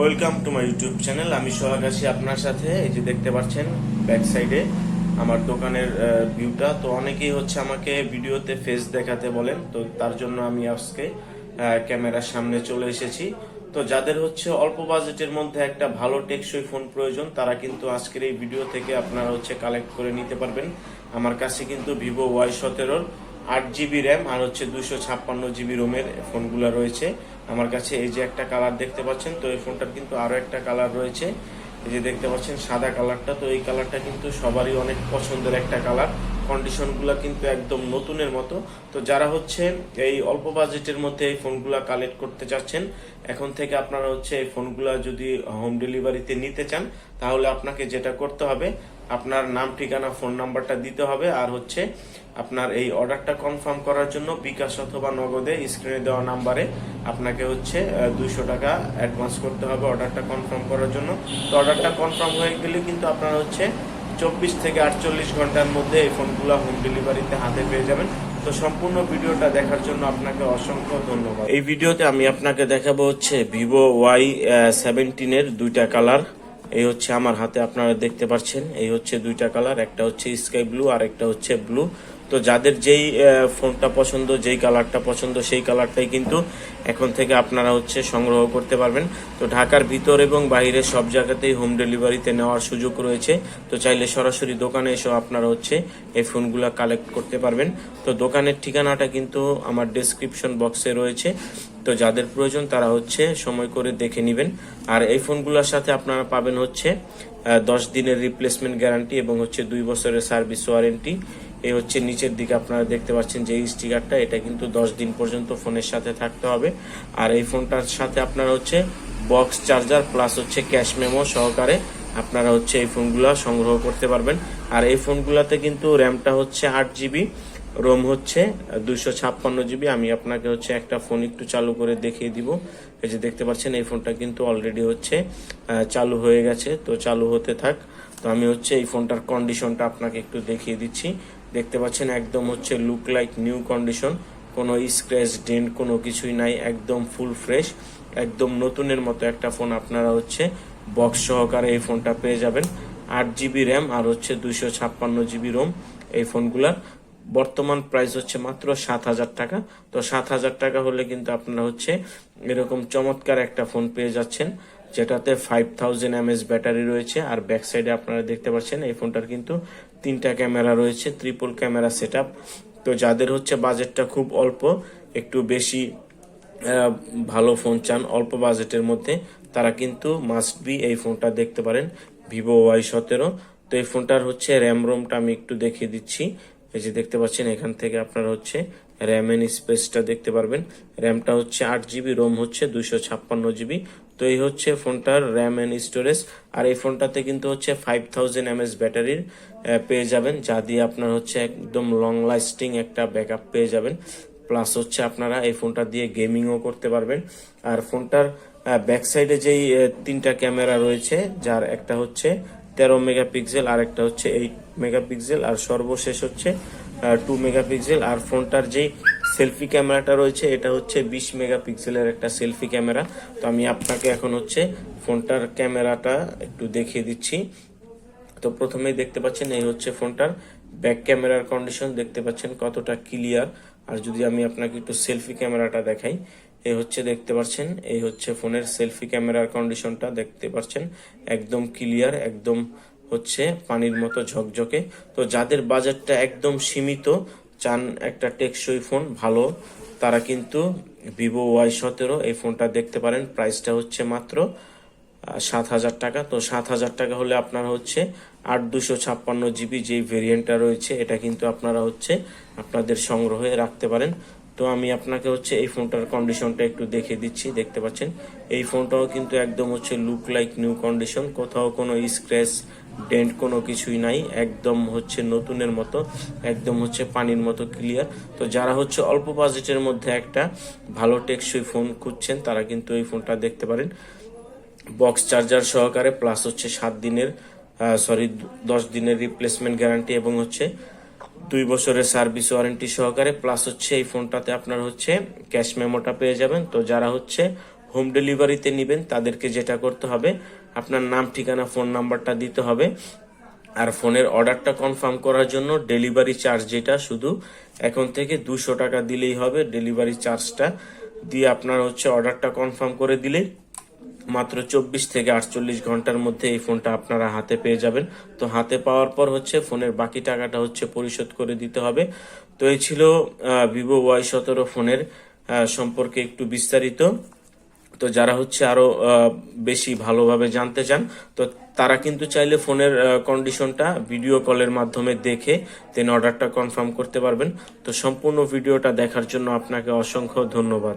Welcome to my YouTube channel আমি সোহাগ আছি আপনার সাথে, এই যে দেখতে পাচ্ছেন ব্যাক সাইডে আমার দোকানের ভিউটা তো অনেকেই হচ্ছে আমাকে ভিডিওতে ফেস দেখাতে বলেন, তো তার জন্য আমি আজকে ক্যামেরার সামনে চলে এসেছি। তো যাদের হচ্ছে অল্প বাজেটের মধ্যে একটা ভালো টেকসই ফোন প্রয়োজন, তারা কিন্তু আজকের এই ভিডিও থেকে আপনারা হচ্ছে কালেক্ট করে নিতে পারবেন। আমার কাছে কিন্তু ভিভো ওয়াই সতেরোর আট জিবি র্যাম আর হচ্ছে দুশো ছাপ্পান্ন জিবি রোমের ফোনগুলো রয়েছে। আমার কাছে এই যে একটা কালার দেখতে পাচ্ছেন, তো এই ফোনটার কিন্তু আরও একটা কালার রয়েছে। এই যে দেখতে পাচ্ছেন, সাদা কালারটা তো এই কালারটা কিন্তু সবারই অনেক পছন্দের একটা কালার কন্ডিশনগুলো কিন্তু একদম নতুনের মতো। তো যারা হচ্ছে এই অল্প বাজেটের মধ্যে এই ফোনগুলো কালেক্ট করতে চাচ্ছেন, এখন থেকে আপনারা হচ্ছে এই ফোনগুলো যদি হোম ডেলিভারিতে নিতে চান, তাহলে আপনাকে যেটা করতে হবে আপনার নাম, ঠিকানা, ফোন নাম্বারটা দিতে হবে। আর হচ্ছে আপনার এই অর্ডারটা কনফার্ম করার জন্য বিকাশ অথবা নগদে স্ক্রিনে দেওয়া নাম্বারে আপনাকে হচ্ছে দুশো টাকা অ্যাডভান্স করতে হবে অর্ডারটা কনফার্ম করার জন্য। তো অর্ডারটা কনফার্ম হয়ে গেলে কিন্তু আপনারা হচ্ছে চব্বিশ থেকে আটচল্লিশ ঘণ্টার মধ্যে এই ফোনগুলো হোম ডেলিভারিতে হাতে পেয়ে যাবেন। তো সম্পূর্ণ ভিডিওটা দেখার জন্য আপনাকে অসংখ্য ধন্যবাদ। এই ভিডিওতে আমি আপনাকে দেখাবো হচ্ছে ভিভো ওয়াই সেভেন্টিনের দুইটা কালার। এই হচ্ছে আমার হাতে আপনারা দেখতে পাচ্ছেন, এই হচ্ছে দুইটা কালার, একটা হচ্ছে স্কাই ব্লু আর একটা হচ্ছে ব্লু। তো যাদের যেই ফোনটা পছন্দ, যেই কালারটা পছন্দ, সেই কালারটাই কিন্তু এখন থেকে আপনারা হচ্ছে সংগ্রহ করতে পারবেন। তো ঢাকার ভিতর এবং বাইরে সব জায়গাতেই হোম ডেলিভারিতে নেওয়ার সুযোগ রয়েছে। তো চাইলে সরাসরি দোকানে এসেও আপনারা হচ্ছে এই ফোনগুলো কালেক্ট করতে পারবেন। তো দোকানের ঠিকানাটা কিন্তু আমার ডেসক্রিপশন বক্সে রয়েছে। তো যাদের প্রয়োজন তারা হচ্ছে সময় করে দেখে নেবেন। আর এই ফোনগুলোর সাথে আপনারা পাবেন হচ্ছে দশ দিনের রিপ্লেসমেন্ট গ্যারান্টি এবং হচ্ছে দুই বছরের সার্ভিস ওয়ারেন্টি এই হচ্ছে নিচের দিকে আপনারা দেখতে পাচ্ছেন যে এই স্টিকারটা এটা কিন্তু দশ দিন পর্যন্ত ফোনের সাথে থাকতে হবে। আর এই ফোনটার সাথে আপনারা হচ্ছে বক্স চার্জার প্লাস হচ্ছে ক্যাশ মেমো সহকারে আপনারা হচ্ছে এই ফোনগুলো সংগ্রহ করতে পারবেন। আর এই ফোনগুলোতে কিন্তু র্যামটা হচ্ছে আট জিবি রোম হচ্ছে দুইশো ছাপ্পান্ন জিবি আমি আপনাকে হচ্ছে একটা ফোন একটু চালু করে দেখিয়ে দিব। এই যে দেখতে পাচ্ছেন, এই ফোনটা কিন্তু অলরেডি হচ্ছে চালু হয়ে গেছে। তো চালু হতে থাক। তো আমি হচ্ছে এই ফোনটার কন্ডিশনটা আপনাকে একটু দেখিয়ে দিচ্ছি। দেখতে পাচ্ছেন, একদম হচ্ছে লুক লাইক নিউ কন্ডিশন কোনো স্ক্র্যাচ ডেন্ট কোনো কিছুই নাই। একদম ফুল ফ্রেশ একদম নতুনের মতো একটা ফোন আপনারা হচ্ছে বক্স সহকারে এই ফোনটা পেয়ে যাবেন। আট জিবি র্যাম আর হচ্ছে দুইশো ছাপ্পান্ন জিবি রোম এই ফোনগুলার বর্তমান প্রাইস হচ্ছে মাত্র সাত হাজার টাকা। তো সাত হাজার টাকা হলে কিন্তু আপনারা হচ্ছে এরকম চমৎকার একটা ফোন পেয়ে যাচ্ছেন, যেটাতে ফাইভ থাউজেন্ড এমএস ব্যাটারি রয়েছে। আর ব্যাক সাইডে আপনারা দেখতে পাচ্ছেন, এই ফোনটার কিন্তু তিনটা ক্যামেরা রয়েছে ত্রিপল ক্যামেরা সেট তো যাদের হচ্ছে বাজেটটা খুব অল্প, একটু বেশি ভালো ফোন চান, অল্প বাজেটের মধ্যে, তারা কিন্তু মাস্ট বি এই ফোনটা দেখতে পারেন ভিভো ওয়াই সতেরো। তো এই ফোনটার হচ্ছে র্যাম রোমটা আমি একটু দেখিয়ে দিচ্ছি। এই যে দেখতে পাচ্ছেন, এখান থেকে আপনারা হচ্ছে র্যাম এন স্পেসটা দেখতে পারবেন। র্যামটা হচ্ছে আট জিবি রোম হচ্ছে দুইশো ছাপ্পান্ন জিবি তো এই হচ্ছে ফোনটার র্যাম এন্ড স্টোরেজ আর এই ফোনটাতে কিন্তু হচ্ছে ফাইভ থাউজেন্ড এমএস ব্যাটারির পেয়ে যাবেন, যা দিয়ে আপনার হচ্ছে একদম লং লাস্টিং একটা ব্যাকআপ পেয়ে যাবেন। প্লাস হচ্ছে আপনারা এই ফোনটা দিয়ে গেমিংও করতে পারবেন। আর ফোনটার ব্যাক সাইডে যেই তিনটা ক্যামেরা রয়েছে, যার একটা হচ্ছে তেরো মেগাপিক্সেল আর একটা হচ্ছে এইট মেগাপিক্সেল, আর সর্বশেষ হচ্ছে টু মেগাপিক্সেল, আর ফোনটার যেই সেলফি ক্যামেরাটা রয়েছে, এটা হচ্ছে বিশ মেগাপিক্সেলের একটা সেলফি ক্যামেরা তো আমি আপনাকে এখন হচ্ছে ফোনটার ক্যামেরাটা একটু দেখিয়ে দিচ্ছি। তো প্রথমেই দেখতে পাচ্ছেন, এই হচ্ছে ফোনটার ব্যাক ক্যামেরার কন্ডিশন দেখতে পাচ্ছেন কতটা ক্লিয়ার আর যদি আমি আপনাকে একটু সেলফি ক্যামেরাটা দেখাই এই হচ্ছে দেখতে পাচ্ছেন এই হচ্ছে ফোনের সেলফি ক্যামেরার কন্ডিশনটা দেখতে পাচ্ছেন একদম ক্লিয়ার, একদম হচ্ছে পানির মতো ঝকঝকে। তো যাদের বাজেটটা একদম সীমিত, চান একটা টেকসই ফোন, ভালো, তারা কিন্তু ভিভো ওয়াই সতেরো এই ফোনটা দেখতে পারেন, প্রাইসটা হচ্ছে মাত্র সাত হাজার টাকা। তো সাত হাজার টাকা হলে আপনার হচ্ছে আট দুশো ছাপ্পান্ন জিবি যেই ভেরিয়েন্টটা রয়েছে, এটা কিন্তু আপনারা হচ্ছে আপনাদের সংগ্রহে রাখতে পারেন। তো আমি আপনাকে হচ্ছে এই ফোনটার কন্ডিশনটা একটু দেখে দিচ্ছি, দেখতে পাচ্ছেন? এই ফোনটাও কিন্তু একদম হচ্ছে লুক লাইক নিউ কন্ডিশন কোথাও কোনো স্ক্র্যাচ ডেন্ট কোনো কিছুই নাই, একদম হচ্ছে নতুনের মতো, একদম হচ্ছে পানির মতো ক্লিয়ার তো যারা হচ্ছে অল্প বাজেটের মধ্যে একটা ভালো টেকসই ফোন খুঁজছেন, তারা কিন্তু এই ফোনটা দেখতে পারেন। বক্স চার্জার সহকারে প্লাস হচ্ছে সাত দিনের সরি দশ দিনের রিপ্লেসমেন্ট গ্যারান্টি এবং হচ্ছে দুই বছরের সার্ভিস ওয়ারেন্টি সহকারে, প্লাস হচ্ছে এই ফোনটাতে আপনার হচ্ছে ক্যাশ মেমোটা পেয়ে যাবেন। তো যারা হচ্ছে হোম ডেলিভারিতে নেবেন, তাদেরকে যেটা করতে হবে, আপনার নাম, ঠিকানা, ফোন নাম্বারটা দিতে হবে। আর ফোনের অর্ডারটা কনফার্ম করার জন্য ডেলিভারি চার্জ যেটা, শুধু এখন থেকে দুশো টাকা দিলেই হবে। ডেলিভারি চার্জটা দিয়ে আপনার হচ্ছে অর্ডারটা কনফার্ম করে দিলেই মাত্র চব্বিশ থেকে আটচল্লিশ ঘণ্টার মধ্যে এই ফোনটা আপনারা হাতে পেয়ে যাবেন। তো হাতে পাওয়ার পর হচ্ছে ফোনের বাকি টাকাটা হচ্ছে পরিশোধ করে দিতে হবে। তো এই ছিল ভিভো ওয়াই সতেরো ফোনের সম্পর্কে একটু বিস্তারিত। তো যারা হচ্ছে আরও বেশি ভালোভাবে জানতে চান, তো তারা কিন্তু চাইলে ফোনের কন্ডিশনটা ভিডিও কলের মাধ্যমে দেখে দেন অর্ডারটা কনফার্ম করতে পারবেন। তো সম্পূর্ণ ভিডিওটা দেখার জন্য আপনাকে অসংখ্য ধন্যবাদ।